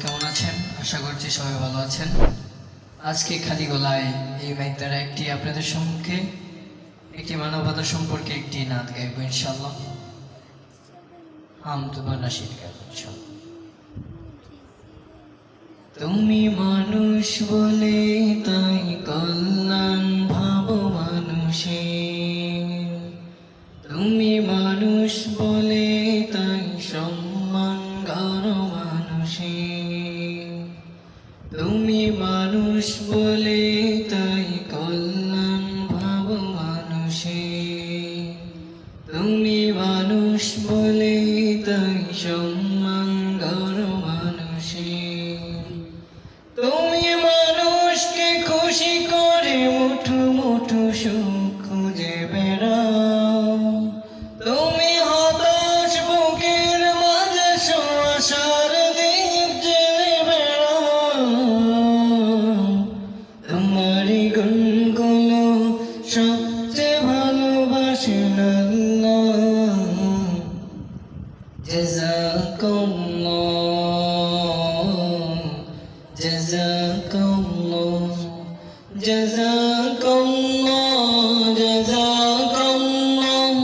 কেমন আছেন? আশা করছি সবাই ভালো আছেন। আজকে খালি গলায় এই মাইক দ্বারা একটি আপনাদের সম্মুখে একটি মানবতা সম্পর্কে একটি নাচ গাইব ইনশাল্লাহ আম তোমার নাসির গাইব ইনশাল্লাহ তুমি মানুষ বলে তাই কল্যাণ ভাব মানুষের তুমি মানুষ বলে তাই সম্মান গর মানুষে। তুমি মানুষ বলে তাই কল্যাণ ভাব মানুষে। তুমি মানুষ বলে তাই الله جزاك الله جزاك الله جزاك الله جزاك الله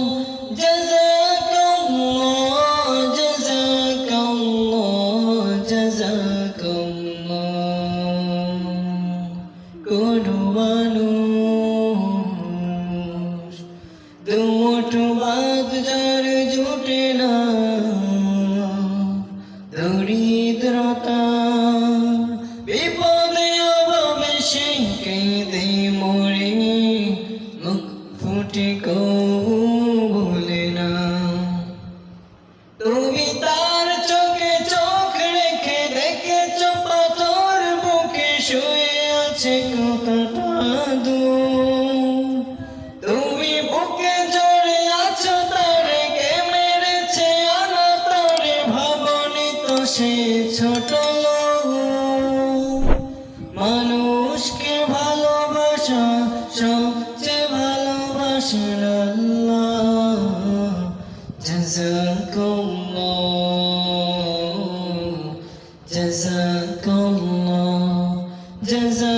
جزاك الله جزاك الله جزاك الله كل যার জুটে না দরিদ্রতা বিপদে অভাবে সে কেঁদে মরে মুখ ফুটে কৌ বলে না তুমি তার চোখে চোখ রেখে দেখেছ পাথর বুকে শুয়ে আছে কতটা দূর ছোট। মানুষকে ভালোবাসা সবচেয়ে ভালোবাসেন আল্লাহ জাযাকুমুল্লাহ জাযাকুমুল্লাহ জাযাকুমুল্লাহ